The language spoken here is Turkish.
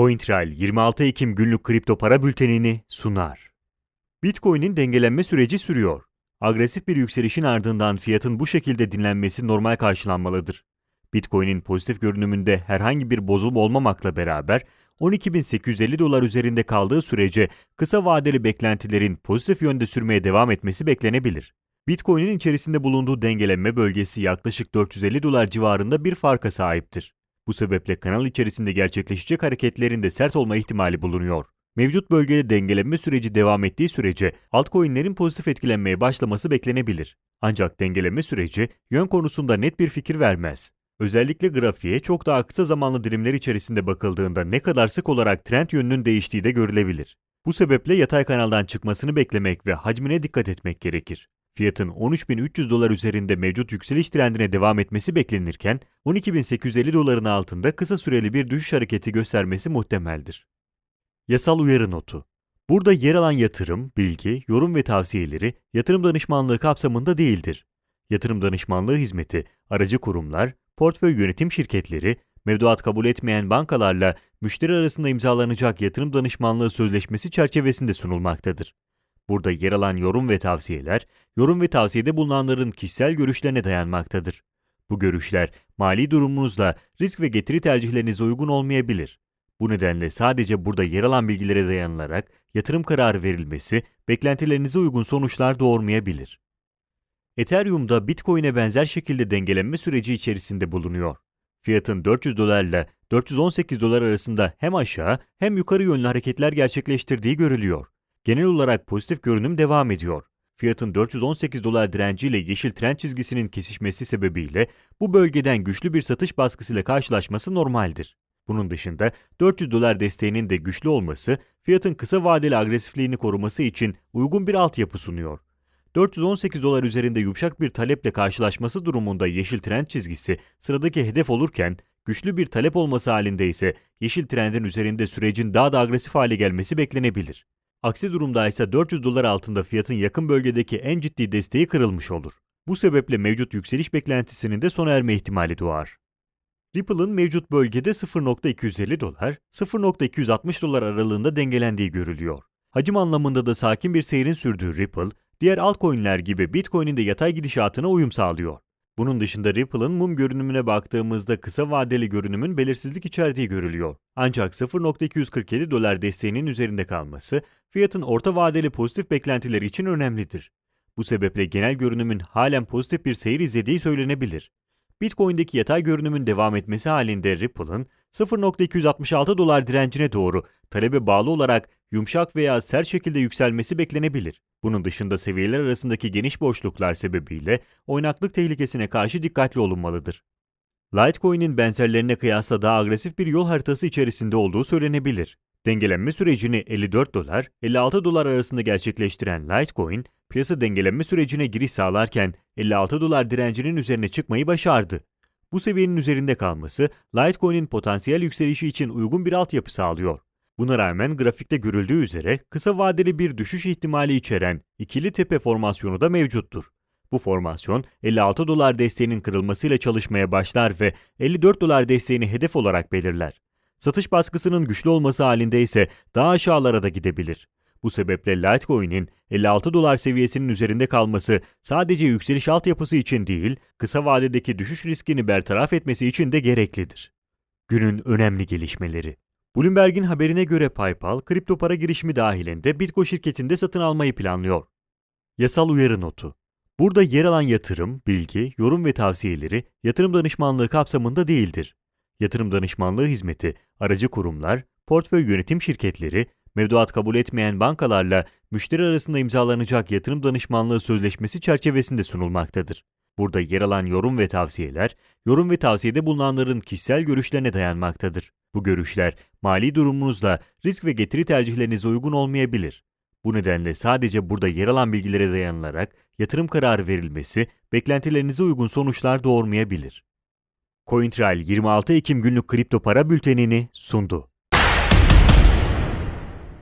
CoinTrail 26 Ekim günlük kripto para bültenini sunar. Bitcoin'in dengelenme süreci sürüyor. Agresif bir yükselişin ardından fiyatın bu şekilde dinlenmesi normal karşılanmalıdır. Bitcoin'in pozitif görünümünde herhangi bir bozulma olmamakla beraber 12.850 dolar üzerinde kaldığı sürece kısa vadeli beklentilerin pozitif yönde sürmeye devam etmesi beklenebilir. Bitcoin'in içerisinde bulunduğu dengelenme bölgesi yaklaşık 450 dolar civarında bir farka sahiptir. Bu sebeple kanal içerisinde gerçekleşecek hareketlerin de sert olma ihtimali bulunuyor. Mevcut bölgede dengelenme süreci devam ettiği sürece altcoin'lerin pozitif etkilenmeye başlaması beklenebilir. Ancak dengelenme süreci yön konusunda net bir fikir vermez. Özellikle grafiğe çok daha kısa zamanlı dilimler içerisinde bakıldığında ne kadar sık olarak trend yönünün değiştiği de görülebilir. Bu sebeple yatay kanaldan çıkmasını beklemek ve hacmine dikkat etmek gerekir. Fiyatın 13.300 dolar üzerinde mevcut yükseliş trendine devam etmesi beklenirken 12.850 doların altında kısa süreli bir düşüş hareketi göstermesi muhtemeldir. Yasal uyarı notu Burada yer alan yatırım, bilgi, yorum ve tavsiyeleri yatırım danışmanlığı kapsamında değildir. Yatırım danışmanlığı hizmeti, aracı kurumlar, portföy yönetim şirketleri, mevduat kabul etmeyen bankalarla müşteri arasında imzalanacak yatırım danışmanlığı sözleşmesi çerçevesinde sunulmaktadır. Burada yer alan yorum ve tavsiyeler, yorum ve tavsiyede bulunanların kişisel görüşlerine dayanmaktadır. Bu görüşler mali durumunuzla risk ve getiri tercihlerinize uygun olmayabilir. Bu nedenle sadece burada yer alan bilgilere dayanılarak yatırım kararı verilmesi beklentilerinize uygun sonuçlar doğurmayabilir. Ethereum'da Bitcoin'e benzer şekilde dengelenme süreci içerisinde bulunuyor. Fiyatın 400 dolarla 418 dolar arasında hem aşağı hem yukarı yönlü hareketler gerçekleştirdiği görülüyor. Genel olarak pozitif görünüm devam ediyor. Fiyatın 418 dolar direnciyle yeşil trend çizgisinin kesişmesi sebebiyle bu bölgeden güçlü bir satış baskısıyla karşılaşması normaldir. Bunun dışında 400 dolar desteğinin de güçlü olması fiyatın kısa vadeli agresifliğini koruması için uygun bir altyapı sunuyor. 418 dolar üzerinde yumuşak bir taleple karşılaşması durumunda yeşil trend çizgisi sıradaki hedef olurken güçlü bir talep olması halinde ise yeşil trendin üzerinde sürecin daha da agresif hale gelmesi beklenebilir. Aksi durumda ise 400 dolar altında fiyatın yakın bölgedeki en ciddi desteği kırılmış olur. Bu sebeple mevcut yükseliş beklentisinin de sona erme ihtimali doğar. Ripple'ın mevcut bölgede 0.250 dolar, 0.260 dolar aralığında dengelendiği görülüyor. Hacim anlamında da sakin bir seyrin sürdüğü Ripple, diğer altcoin'ler gibi Bitcoin'in de yatay gidişatına uyum sağlıyor. Bunun dışında Ripple'ın mum görünümüne baktığımızda kısa vadeli görünümün belirsizlik içerdiği görülüyor. Ancak 0.247 dolar desteğinin üzerinde kalması, fiyatın orta vadeli pozitif beklentileri için önemlidir. Bu sebeple genel görünümün halen pozitif bir seyir izlediği söylenebilir. Bitcoin'deki yatay görünümün devam etmesi halinde Ripple'ın 0.266 dolar direncine doğru talebe bağlı olarak yumuşak veya sert şekilde yükselmesi beklenebilir. Bunun dışında seviyeler arasındaki geniş boşluklar sebebiyle oynaklık tehlikesine karşı dikkatli olunmalıdır. Litecoin'in benzerlerine kıyasla daha agresif bir yol haritası içerisinde olduğu söylenebilir. Dengelenme sürecini 54 dolar, 56 dolar arasında gerçekleştiren Litecoin, piyasa dengelenme sürecine giriş sağlarken 56 dolar direncinin üzerine çıkmayı başardı. Bu seviyenin üzerinde kalması, Litecoin'in potansiyel yükselişi için uygun bir altyapı sağlıyor. Buna rağmen grafikte görüldüğü üzere kısa vadeli bir düşüş ihtimali içeren ikili tepe formasyonu da mevcuttur. Bu formasyon 56 dolar desteğinin kırılmasıyla çalışmaya başlar ve 54 dolar desteğini hedef olarak belirler. Satış baskısının güçlü olması halinde ise daha aşağılara da gidebilir. Bu sebeple Litecoin'in 56 dolar seviyesinin üzerinde kalması sadece yükseliş altyapısı için değil, kısa vadedeki düşüş riskini bertaraf etmesi için de gereklidir. Günün önemli gelişmeleri Bloomberg'in haberine göre PayPal, kripto para girişimi dahilinde Bitco şirketinde satın almayı planlıyor. Yasal uyarı notu Burada yer alan yatırım, bilgi, yorum ve tavsiyeleri yatırım danışmanlığı kapsamında değildir. Yatırım danışmanlığı hizmeti, aracı kurumlar, portföy yönetim şirketleri, mevduat kabul etmeyen bankalarla müşteri arasında imzalanacak yatırım danışmanlığı sözleşmesi çerçevesinde sunulmaktadır. Burada yer alan yorum ve tavsiyeler, yorum ve tavsiyede bulunanların kişisel görüşlerine dayanmaktadır. Bu görüşler mali durumunuzla risk ve getiri tercihlerinize uygun olmayabilir. Bu nedenle sadece burada yer alan bilgilere dayanılarak yatırım kararı verilmesi beklentilerinize uygun sonuçlar doğurmayabilir. CoinTrail 26 Ekim günlük kripto para bültenini sundu.